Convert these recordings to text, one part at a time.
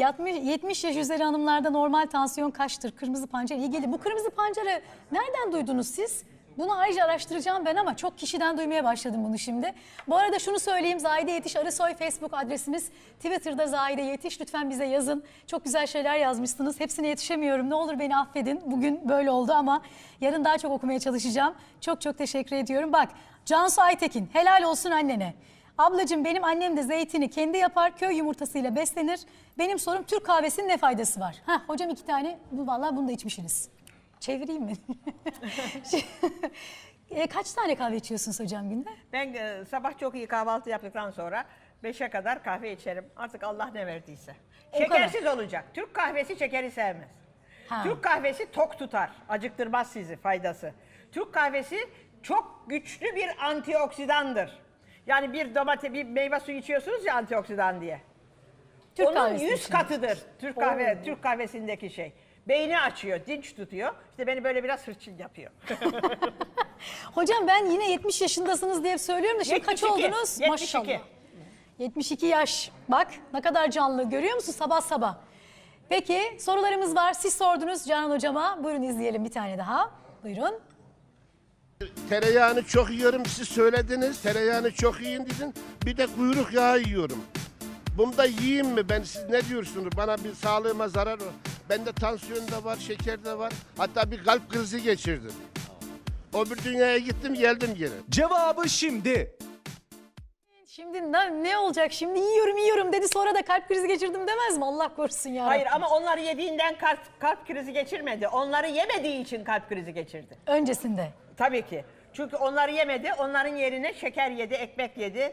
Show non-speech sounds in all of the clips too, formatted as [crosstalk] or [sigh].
70, 70 yaş üzeri hanımlarda normal tansiyon kaçtır? Kırmızı pancar iyi gelir. Bu kırmızı pancarı nereden duydunuz siz? Bunu ayrıca araştıracağım ben ama çok kişiden duymaya başladım bunu şimdi. Bu arada şunu söyleyeyim Zahide Yetiş Arısoy Facebook adresimiz. Twitter'da Zahide Yetiş lütfen bize yazın. Çok güzel şeyler yazmışsınız. Hepsine yetişemiyorum. Ne olur beni affedin. Bugün böyle oldu ama yarın daha çok okumaya çalışacağım. Çok çok teşekkür ediyorum. Bak Cansu Aytekin helal olsun annene. Ablacığım benim annem de zeytini kendi yapar, köy yumurtasıyla beslenir. Benim sorum Türk kahvesinin ne faydası var? Heh, hocam iki tane, bu vallahi bunu da içmişsiniz. Çevireyim mi? [laughs] E, kaç tane kahve içiyorsunuz hocam günde? Ben e, sabah çok iyi kahvaltı yaptıktan sonra 5'e kadar kahve içerim. Artık Allah ne verdiyse. O Şekersiz olacak. Türk kahvesi şekeri sevmez. Ha. Türk kahvesi tok tutar. Acıktırmaz sizi faydası. Türk kahvesi çok güçlü bir antioksidandır. Yani bir domates, bir meyve suyu içiyorsunuz ya antioksidan diye. Türk Onun kahvesi 100 için. katıdır Türk kahve Türk kahvesindeki şey. Beyni açıyor, dinç tutuyor. İşte beni böyle biraz hırçın yapıyor. [laughs] Hocam ben yine 70 yaşındasınız diye söylüyorum da şimdi kaç 72, oldunuz? 72. Maşallah. 72 yaş. Bak ne kadar canlı görüyor musun sabah sabah. Peki sorularımız var. Siz sordunuz Canan hocama. Buyurun izleyelim bir tane daha. Buyurun. Tereyağını çok yiyorum siz söylediniz. Tereyağını çok yiyin dedin. Bir de kuyruk yağı yiyorum. Bunu da yiyeyim mi ben? Siz ne diyorsunuz? Bana bir sağlığıma zarar var. Bende tansiyon da var, şeker de var. Hatta bir kalp krizi geçirdim. O bir dünyaya gittim geldim geri. Cevabı şimdi. Şimdi ne, ne olacak? Şimdi yiyorum yiyorum dedi sonra da kalp krizi geçirdim demez mi? Allah korusun ya. Hayır ama onları yediğinden kalp, kalp krizi geçirmedi. Onları yemediği için kalp krizi geçirdi. Öncesinde. Tabii ki. Çünkü onları yemedi, onların yerine şeker yedi, ekmek yedi.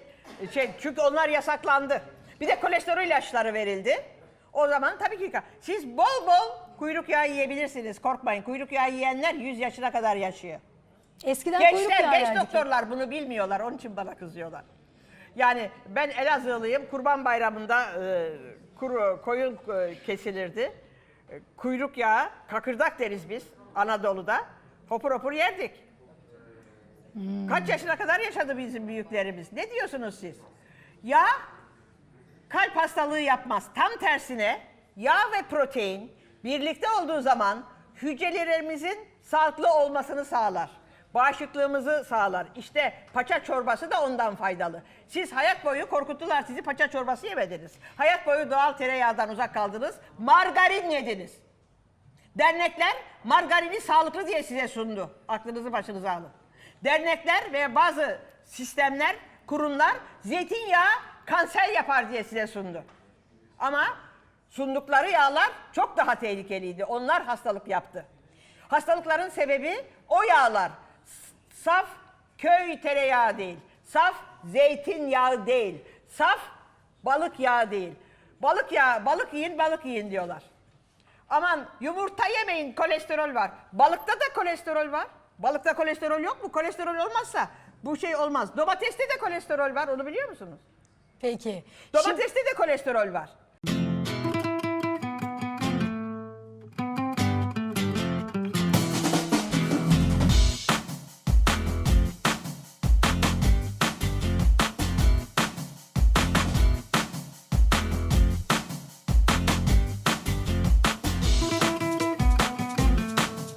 Şey, çünkü onlar yasaklandı. Bir de kolesterol ilaçları verildi. O zaman tabii ki siz bol bol kuyruk yağı yiyebilirsiniz. Korkmayın. Kuyruk yağı yiyenler 100 yaşına kadar yaşıyor. Eskiden kuyruk Gençler, yağı genç yerdik. doktorlar bunu bilmiyorlar. Onun için bana kızıyorlar. Yani ben Elazığlıyım. Kurban Bayramı'nda e, kuru, koyun e, kesilirdi. E, kuyruk yağı, kakırdak deriz biz Anadolu'da. Hopur hopur yerdik. Kaç yaşına kadar yaşadı bizim büyüklerimiz? Ne diyorsunuz siz? Yağ kalp hastalığı yapmaz. Tam tersine yağ ve protein birlikte olduğu zaman hücrelerimizin sağlıklı olmasını sağlar. Bağışıklığımızı sağlar. İşte paça çorbası da ondan faydalı. Siz hayat boyu korkuttular sizi paça çorbası yemediniz. Hayat boyu doğal tereyağından uzak kaldınız. Margarin yediniz. Dernekler margarini sağlıklı diye size sundu. Aklınızı başınıza alın. Dernekler ve bazı sistemler, kurumlar zeytinyağı kanser yapar diye size sundu. Ama sundukları yağlar çok daha tehlikeliydi. Onlar hastalık yaptı. Hastalıkların sebebi o yağlar. Saf köy tereyağı değil. Saf zeytinyağı değil. Saf balık yağı değil. Balık yağı, balık yiyin, balık yiyin diyorlar. Aman yumurta yemeyin kolesterol var. Balıkta da kolesterol var. Balıkta kolesterol yok mu? Kolesterol olmazsa bu şey olmaz. Domateste de kolesterol var onu biliyor musunuz? Peki. Domateste de kolesterol var.